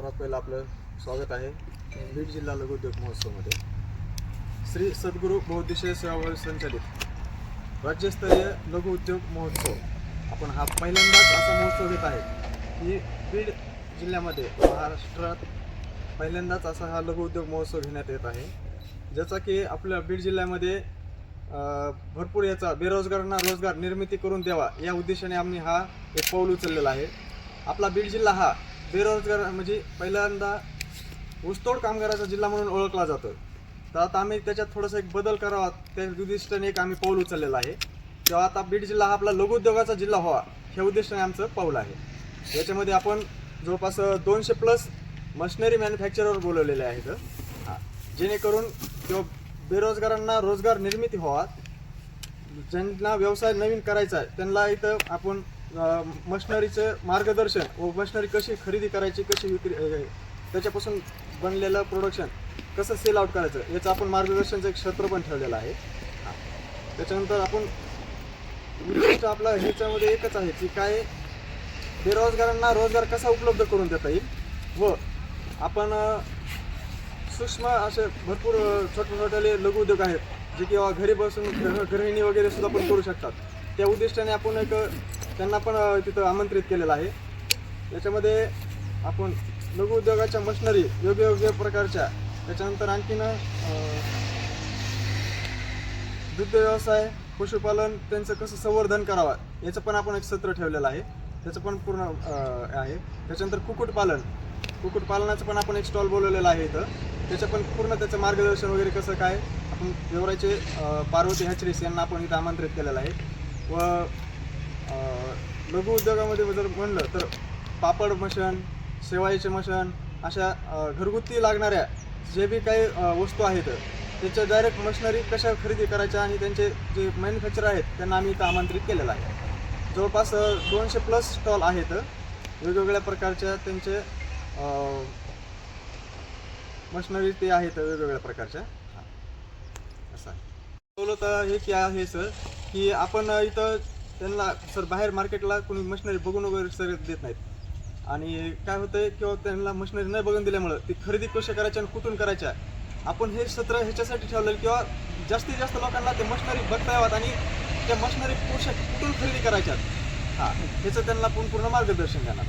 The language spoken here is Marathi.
सर्वात पहिलं आपलं स्वागत आहे बीड जिल्हा लघु उद्योग महोत्सवमध्ये. श्री सद्गुरू बहुउद्देशीय सेवाभावी संचालित राज्यस्तरीय लघुउद्योग महोत्सव. आपण हा पहिल्यांदाच असा महोत्सव घेत आहे की बीड जिल्ह्यामध्ये महाराष्ट्रात पहिल्यांदाच असा हा लघुउद्योग महोत्सव घेण्यात येत आहे. ज्याचा की आपल्या बीड जिल्ह्यामध्ये भरपूर याचा बेरोजगारांना रोजगार निर्मिती करून द्यावा या उद्देशाने आम्ही हा एक पाऊल उचललेला आहे. आपला बीड जिल्हा हा बेरोजगार म्हणजे पहिल्यांदा ऊसतोड कामगाराचा जिल्हा म्हणून ओळखला जातो. तर आता आम्ही त्याच्यात थोडासा एक बदल करावा त्या उद्दिष्टाने एक आम्ही पाऊल उचललेलं आहे. तेव्हा आता बीड जिल्हा हा आपला लघुउद्योगाचा जिल्हा व्हावा ह्या उद्दिष्टाने आमचं पाऊल आहे. याच्यामध्ये आपण जवळपास दोनशे प्लस मशिनरी मॅन्युफॅक्चरर बोलवलेले आहेत. जेणेकरून किंवा बेरोजगारांना रोजगार निर्मिती व्हावा ज्यांना व्यवसाय नवीन करायचा आहे त्यांना इथं आपण मशिनरीचं मार्गदर्शन व मशिनरी कशी खरेदी करायची कशी विक्री त्याच्यापासून बनलेलं प्रोडक्शन कसं सेल आउट करायचं याचं आपण मार्गदर्शनचं एक क्षेत्र पण ठेवलेलं आहे. त्याच्यानंतर आपण उद्दिष्ट आपला ह्याच्यामध्ये एकच आहे की काय बेरोजगारांना रोजगार कसा उपलब्ध करून देता येईल व आपण सूक्ष्म असे भरपूर छोटे छोटे लघु उद्योग आहेत जे की घरी बसून ग्रह- गृहिणी वगैरे सुद्धा पण करू शकतात. त्या उद्दिष्टाने आपण एक त्यांना पण तिथं आमंत्रित केलेलं आहे. याच्यामध्ये आपण लघु उद्योगाच्या मशनरी योग्य योग्य प्रकारच्या त्याच्यानंतर आणखीन दुग्ध व्यवसाय पशुपालन त्यांचं कसं संवर्धन करावं याचं पण आपण एक सत्र ठेवलेलं आहे. त्याचं पण पूर्ण आहे. त्याच्यानंतर कुक्कुटपालन. कुक्कुटपालनाचं पण आपण एक स्टॉल बोलवलेला आहे इथं. त्याचं पण पूर्ण त्याचं मार्गदर्शन वगैरे कसं काय आपण देवराचे पार्वती हॅचरीस यांना आपण इथं आमंत्रित केलेलं आहे. व लघु उद्योगामध्ये जर म्हणलं तर पापड मशन शेवाळीचे मशन अशा घरगुती लागणाऱ्या जे बी काही वस्तू आहेत त्याच्या डायरेक्ट मशिनरी कशा खरेदी करायच्या आणि त्यांचे जे मॅन्युफॅक्चर आहेत त्यांना आम्ही इथं आमंत्रित केलेलं आहे. जवळपास दोनशे प्लस स्टॉल आहेत वेगवेगळ्या प्रकारच्या त्यांचे मशनरी मशिनरी ते आहेत वेगवेगळ्या प्रकारच्या. हां. असं आहे. हे की आहे सर की आपण इथं त्यांना सर बाहेर मार्केटला कोणी मशिनरी बघून वगैरे सर देत नाहीत. आणि काय होतंय किंवा त्यांना मशिनरी नाही बघून दिल्यामुळं ती खरेदी कशा करायच्या आणि कुठून करायच्या आपण हे सत्र ह्याच्यासाठी ठेवलेलं किंवा जास्तीत जास्त लोकांना ते मशिनरी बघता यावात आणि त्या मशिनरी कुठं कुठून खरेदी करायच्यात? हां ह्याचं त्यांना पूर्ण मार्गदर्शन देणार